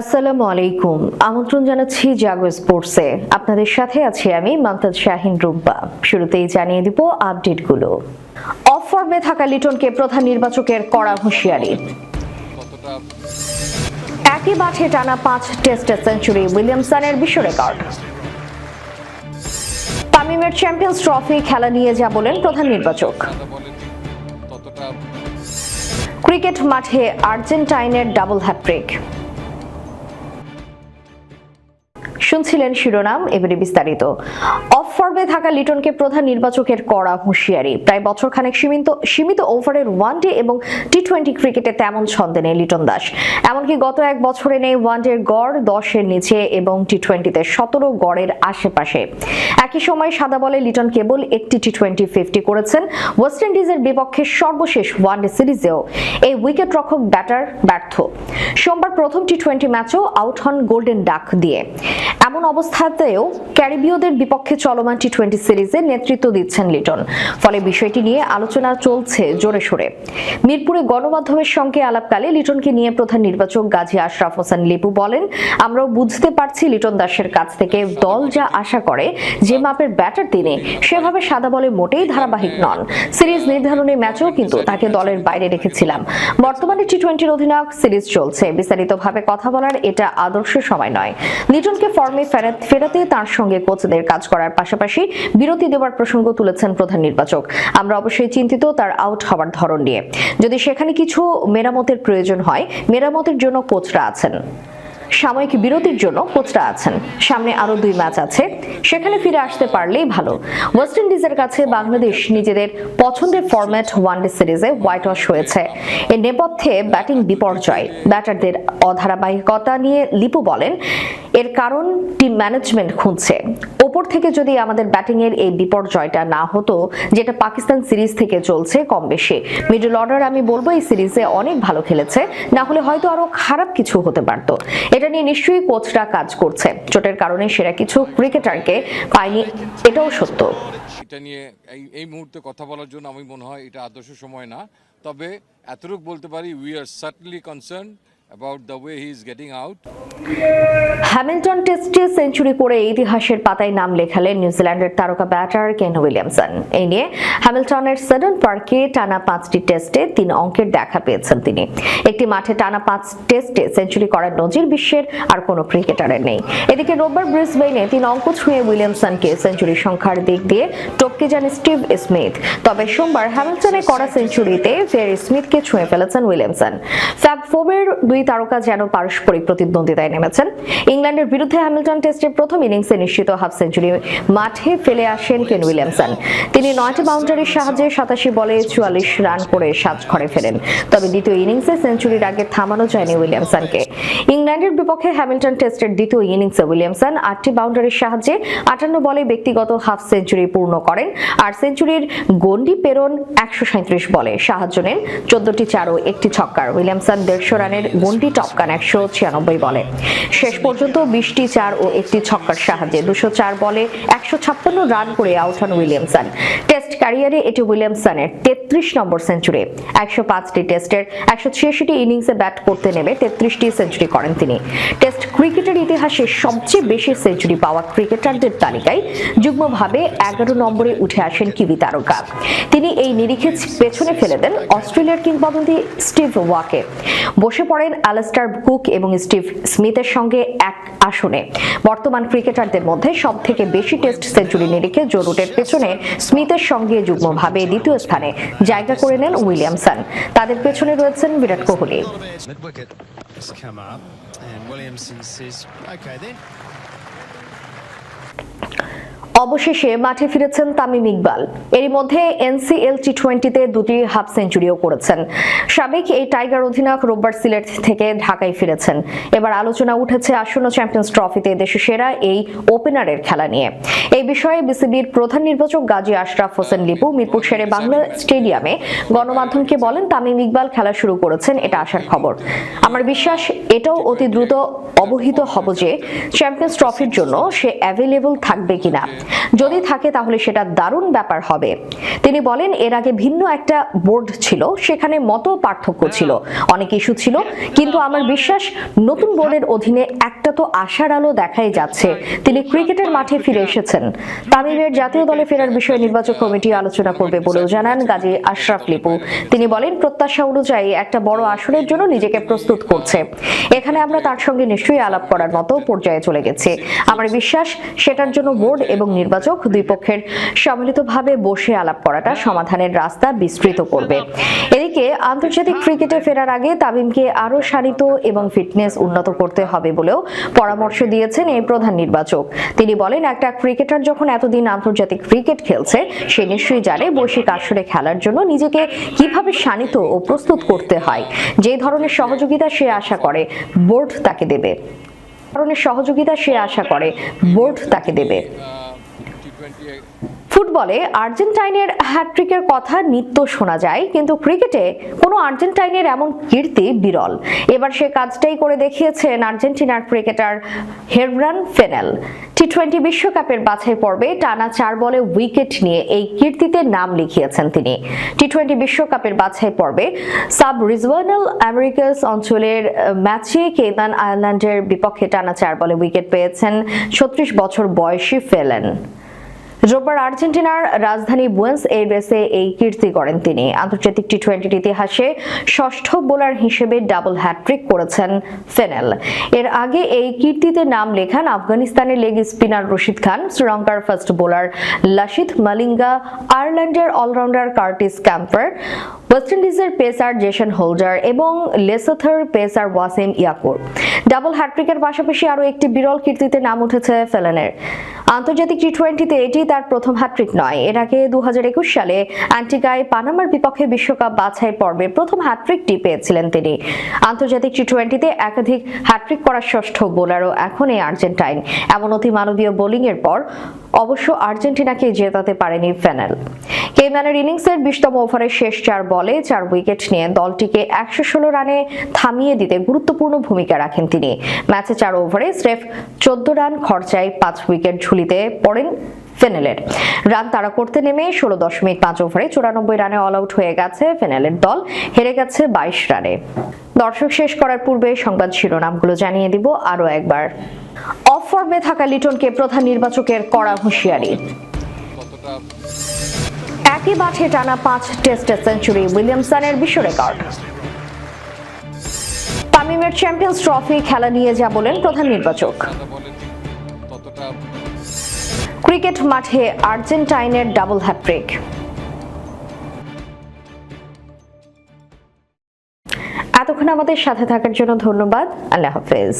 আসসালামু আলাইকুম। আমন্ত্রণ জানাচ্ছি জাগো স্পোর্টসে। আপনাদের সাথে আছি আমি মমতাজ শাহিন রুম্পা। শুরুতেই জানিয়ে দিব আপডেটগুলো। অফ ফর্মে থাকা লিটনকে প্রধান নির্বাচকের কড়া হুঁশিয়ারি। একই মাঠে টানা পাঁচ টেস্টে সেঞ্চুরি উইলিয়ামসনের বিশ্ব রেকর্ড। তামিমের চ্যাম্পিয়ন্স ট্রফি খেলা নিয়ে যা বলেন প্রধান নির্বাচক। ক্রিকেট মাঠে আর্জেন্টাইনের ডাবল হ্যাট্রিক শুনছিলেন শিরোনাম, এবারে বিস্তারিত। অফ ফর্মে থাকা লিটনকে প্রধান নির্বাচকের কড়া হুঁশিয়ারি। প্রায় বছর খানেক সীমিত সীমিত ওভারের ওয়ানডে এবং টি টোয়েন্টি ক্রিকেটে তেমন ছন্দে নেই লিটন দাস। এমনকি গত এক বছরে নেই ওয়ান ওয়ানডের গড়, দশের নিচে এবং টি টোয়েন্টিতে সতেরো গড়ের আশেপাশে। একই সময় সাদা বলে লিটন কেবল একটি টি টোয়েন্টি ফিফটি করেছেন। ওয়েস্ট ইন্ডিজের বিপক্ষে সর্বশেষ ওয়ানডে সিরিজেও এই উইকেট রক্ষক ব্যাটার ব্যর্থ। সোমবার প্রথম টি টোয়েন্টি ম্যাচেও আউট হন গোল্ডেন ডাক দিয়ে। এমন অবস্থাতেও ক্যারিবীয়দের বিপক্ষে চলমান টি টোয়েন্টি সিরিজে নেতৃত্ব দিচ্ছেন লিটন। ফলে বিষয়টি নিয়ে আলোচনা চলছে জোরে সোরে। মিরপুরে গণমাধ্যমের সঙ্গে আলাপকালে লিটনকে নিয়ে প্রধান নির্বাচক গাজী আশরাফ হোসেন লিপু বলেন, আমরাও বুঝতে পারছি লিটন দাসের কাছ থেকে দল যা আশা করে, যে মাপের ব্যাটার তিনি, সেভাবে সাদা বলে মোটেই ধারাবাহিক নন। সিরিজ নির্ধারণী ম্যাচেও কিন্তু তাকে দলের বাইরে রেখেছিলাম। বর্তমানে টি টোয়েন্টির অধিনায়ক সিরিজ চলছে। বিস্তারিতভাবে কথা বলার এটা আদর্শ সময় নয়। লিটনকে ফর্মে ফেরা- ফেরাতে তার সঙ্গে কোচদের কাজ করার পাশাপাশি বিরতি দেওয়ার প্রসঙ্গ তুলেছেন প্রধান নির্বাচক। আমরা অবশ্যই চিন্তিত তার আউট হওয়ার ধরন নিয়ে। যদি সেখানে কিছু মেরামতের প্রয়োজন হয়, মেরামতের জন্য কোচরা আছেন। সাময়িক বিরতির জন্য কোচরা আছেন। সামনে আরও দুই ম্যাচ আছে। সেখানে ফিরে আসতে পারলেই ভালো। ওয়েস্ট ইন্ডিজের কাছে বাংলাদেশ নিজেদের পছন্দের ফরম্যাট ওয়ানডে সিরিজে হোয়াইট ওয়াশ হয়েছে। এর নেপথ্যে ব্যাটিং বিপর্যয়। ব্যাটারদের অধারাবাহিকতা নিয়ে লিপু বলেন, এর কারণ টিম ম্যানেজমেন্ট খুঁজছে। ওপর থেকে যদি আমাদের ব্যাটিং এর এই বিপর্যয়টা না হতো, যেটা পাকিস্তান সিরিজ থেকে চলছে কম বেশি। মিডল অর্ডার আমি বলব এই সিরিজে অনেক ভালো খেলেছে। না হলে হয়তো আরও খারাপ কিছু হতে পারত। এটা নিয়ে নিশ্চয়ই কোচরা কাজ করছে। চোটের কারণে সেরা কিছু ক্রিকেটারকে পায়নি, এটাও সত্য। এটা নিয়ে এই মুহূর্তে কথা বলার জন্য আমি মনে হয় এটা আদর্শ সময় না। তবে এতটুকু বলতে পারি we are certainly concerned about the way he is getting out Hamilton টেস্টে সেঞ্চুরি করে ইতিহাসের পাতায় নাম লেখালেন নিউজিল্যান্ডের তারকা ব্যাটার কেন উইলিয়ামসন এই নিয়ে হ্যামিল্টনের সেডন পার্কে টানা পাঁচটি টেস্টে তিন অঙ্কের দেখা পেয়েছেন তিনি। একটি মাঠে টানা পাঁচ টেস্টে সেঞ্চুরি করার নজির বিশ্বের আর কোনো ক্রিকেটারের নেই। এদিকে রোববার ব্রিসবেনে তিন অঙ্ক ছুঁয়ে উইলিয়ামসনকে সেঞ্চুরি সংখ্যার দিক দিয়ে টপকে যান স্টিভ স্মিথ তবে সোমবার হ্যামিল্টনে করা সেঞ্চুরিতে ফের স্মিথকে ছুঁয়ে ফেলেছেন উইলিয়ামসন ফ্যাব ফোবের দুই তারকা যেন পারস্পরিক প্রতিদ্বন্দ্বিতায় নেমেছেন। ইংল্যান্ডের বিরুদ্ধে হ্যামিল্টন টেস্টের প্রথম ইনিংসে নিশ্চিত হাফ সেঞ্চুরি মাঠে ফেলে আসেন কেন উইলিয়ামসন। তিনি নয়টি বাউন্ডারির সাহায্যে সাতাশি বলে চুয়াল্লিশ রান করে সাত ঘরে ফেরেন। তবে দ্বিতীয় ইনিংসে সেঞ্চুরির আগে থামানো যায়নি উইলিয়ামসনকে। ইংল্যান্ডের বিপক্ষে হ্যামিল্টন টেস্টের দ্বিতীয় ইনিংসে উইলিয়ামসন আটটি বাউন্ডারির সাহায্যে আটান্ন বলে ব্যক্তিগত হাফ সেঞ্চুরি পূর্ণ করেন আর সেঞ্চুরির গন্ডি পেরন একশো বলে সাহায্য নেন। চোদ্দটি চার একটি ছক্কার উইলিয়ামসন দেড়শো রানের গন্ডি টপকান একশো ছিয়ানব্বই বলে। শেষ পর্যন্ত বিশটি চার ও একটি ছক্কার সাহায্যে দুশো চার বলে একশো ছাপ্পান্ন রান করে আউট হন উইলিয়ামসন। টেস্ট ক্যারিয়ারে এটি উইলিয়ামসনের তেত্রিশ নম্বর সেঞ্চুরি। একশো পাঁচটি টেস্টের একশো ছিয়াশিটি ইনিংসে ব্যাট করতে নেমে তেত্রিশটি সেঞ্চুরি করেন তিনি। টেস্ট ক্রিকেটের ইতিহাসে সবচেয়ে বেশি সেঞ্চুরি পাওয়া ক্রিকেটারদের তালিকায় যুগ্মভাবে এগারো নম্বরে উঠে আসেন কিবি তারকা। তিনি এই নিরিখে পেছনে ফেলে দেন অস্ট্রেলিয়ার কিংবদন্তি স্টিভ ওয়াকে। বসে পড়েন অ্যালাস্টার কুক এবং স্টিভ স্মিথের সঙ্গে এক আসনে। বর্তমান ক্রিকেটারদের মধ্যে সব থেকে বেশি টেস্ট সেঞ্চুরি নিরিখে জো রুটের পেছনে স্মিথের সঙ্গে যুগ্মভাবে দ্বিতীয় স্থানে। জায়গা করে নেন উইলিয়ামসন। তাদের পেছনে রয়েছেন বিরাট কোহলি। অবশেষে মাঠে ফিরেছেন তামিম ইকবাল। এরই মধ্যে এনসিএল টি টোয়েন্টিতে দুটি হাফ সেঞ্চুরিও করেছেন। সাবেক এই টাইগার অধিনায়ক রোববার সিলেট থেকে ঢাকায় ফিরেছেন। এবার আলোচনা উঠেছে আসন্ন চ্যাম্পিয়ন্স ট্রফিতে দেশের সেরা এই ওপেনারের খেলা নিয়ে। এই বিষয়ে বিসিবির প্রধান নির্বাচক গাজী আশরাফ হোসেন লিপু মিরপুর শেরে বাংলা স্টেডিয়ামে গণমাধ্যমকে বলেন, তামিম ইকবাল খেলা শুরু করেছেন এটা আসার খবর। আমার বিশ্বাস, এটাও অতি দ্রুত অবহিত হব যে চ্যাম্পিয়ন্স ট্রফির জন্য সে অ্যাভেলেবল থাকবে কিনা। যদি থাকে তাহলে সেটা দারুণ ব্যাপার হবে। তিনি বলেন, এর আগে ভিন্ন একটা বোর্ড ছিল, সেখানে মত পার্থক্য ছিল। অনেক ইস্যু ছিল, কিন্তু আমার বিশ্বাস, নতুন বোর্ডের অধীনে একটা তো আশার আলো দেখাই যাচ্ছে। তিনি ক্রিকেটের মাঠে ফিরে এসেছেন। তামিমের জাতীয় দলে ফেরার বিষয়ে নির্বাচক কমিটি আলোচনা করবে বলেও জানান গাজী আশরাফ লিপু। তিনি বলেন, প্রত্যাশা অনুযায়ী একটা বড় আসনের জন্য নিজেকে প্রস্তুত করছে। এখানে আমরা তার সঙ্গে নিশ্চয়ই আলাপ করার মতো পর্যায়ে চলে গেছি। আমার বিশ্বাস, সেটার জন্য বোর্ড এবং নির্বাচক দুই পক্ষের সম্মিলিতভাবে বসে আলাপ করাটা সমাধানের রাস্তা বিস্তৃত করবে। এদিকে আন্তর্জাতিক ক্রিকেটে ফেরার আগে তামিমকে আরও শানিত এবং ফিটনেস উন্নত করতে হবে বলেও পরামর্শ দিয়েছেন এই প্রধান নির্বাচক। তিনি বলেন, একটা ক্রিকেটার যখন এতদিন আন্তর্জাতিক ক্রিকেট খেলছে, সে নিশ্চয়ই জানে বৈশ্বিক আসরে খেলার জন্য নিজেকে কীভাবে শানিত ও প্রস্তুত করতে হয়। যে ধরনের সহযোগিতা সে আশা করে, বোর্ড তাকে দেবে। ধরনের সহযোগিতা সে আশা করে, বোর্ড তাকে দেবে। ফুটবলে আর্জেন্টাইনের হ্যাট্রিকের কথা নিত্য শোনা যায়, কিন্তু ক্রিকেটে কোনো আর্জেন্টাইনের এমন কীর্তি বিরল। এবার সে কাজটাই করে দেখিয়েছেন আর্জেন্টিনার cricketer Hernan Fennell. T twenty বিশ্বকাপের বাছাই পর্বে টানা চার বলে উইকেট নিয়ে এই কীর্তিতে নাম লিখিয়েছেন তিনি। টি টোয়েন্টি বিশ্বকাপের বাছাই পর্বে সাব রিজওয়ানাল আমেরিকাস অঞ্চলের ম্যাচে কেদান আয়ারল্যান্ডের বিপক্ষে টানা চার বলে উইকেট পেয়েছেন ছত্রিশ বছর বয়সী ফেলেন। রোববার আর্জেন্টিনার রাজধানী বুয়েন্স এইরেসে এই কীর্তি করেন তিনি। আন্তর্জাতিক টি টোয়েন্টির ইতিহাসে ষষ্ঠ বোলার হিসেবে ডাবল হ্যাট্রিক করেছেন ফেনেল। এর আগে এই কীর্তিতে নাম লেখান আফগানিস্তানের লেগ স্পিনার রশিদ খান, শ্রীলঙ্কার ফার্স্ট বোলার লাসিথ মালিঙ্গা, আয়ারল্যান্ডের all rounder Curtis Campher West ইন্ডিজের পেসার জেসন হোল্ডার এবং লেসোথার পেসার ওয়াসিম ইয়াকুর ডাবল হ্যাট্রিকের পাশাপাশি আরও একটি বিরল কীর্তিতে নাম উঠেছে ফেলেনের। আন্তর্জাতিক টি টোয়েন্টিতে এটি তার প্রথম হ্যাট্রিক নয়। এর আগে দু সালে অ্যান্টিগায় পানামার বিপক্ষে বিশ্বকাপ বাছাই পর্বে প্রথম হ্যাট্রিকটি পেয়েছিলেন তিনি। আন্তর্জাতিক টি টোয়েন্টিতে একাধিক হ্যাট্রিক করা ষষ্ঠ বোলারও এখন এই আর্জেন্টাইন। এমন অতি মানবীয় বোলিংয়ের পর অবশ্য আর্জেন্টিনাকে জেতাতে পারেনি ফেনেল। কেইম্যানের ইনিংসের বিশতম ওভারের শেষ চার বলে চার উইকেট নিয়ে দলটিকে একশো ষোলো রানে থামিয়ে দিতে গুরুত্বপূর্ণ ভূমিকা রাখেন তিনি। ম্যাচে চার ওভারে স্রেফ চোদ্দ রান খরচায় পাঁচ উইকেট ঝুলিতে পড়েন ফেনেলের। রান তাড়া করতে নেমে ষোলো দশমিক পাঁচ ওভারে চুরানব্বই রানে অল আউট হয়ে গেছে ফেনেলের দল, হেরে গেছে বাইশ রানে। দর্শক শেষ করার পূর্বে সংবাদ শিরোনামগুলো জানিয়ে দিব আরও একবার। অফ ফর্মে থাকা লিটনকে প্রধান নির্বাচকের কড়া হুঁশিয়ারি। একই মাঠে টানা পাঁচ টেস্টে সেঞ্চুরি উইলিয়ামসনের বিশ্ব রেকর্ড। তামিমের চ্যাম্পিয়ন্স ট্রফি খেলা নিয়ে যা বলেন প্রধান নির্বাচক। ক্রিকেট মাঠে আর্জেন্টাইনের ডাবল হ্যাট্রিক এতক্ষণ আমাদের সাথে থাকার জন্য ধন্যবাদ। আল্লাহ হাফেজ।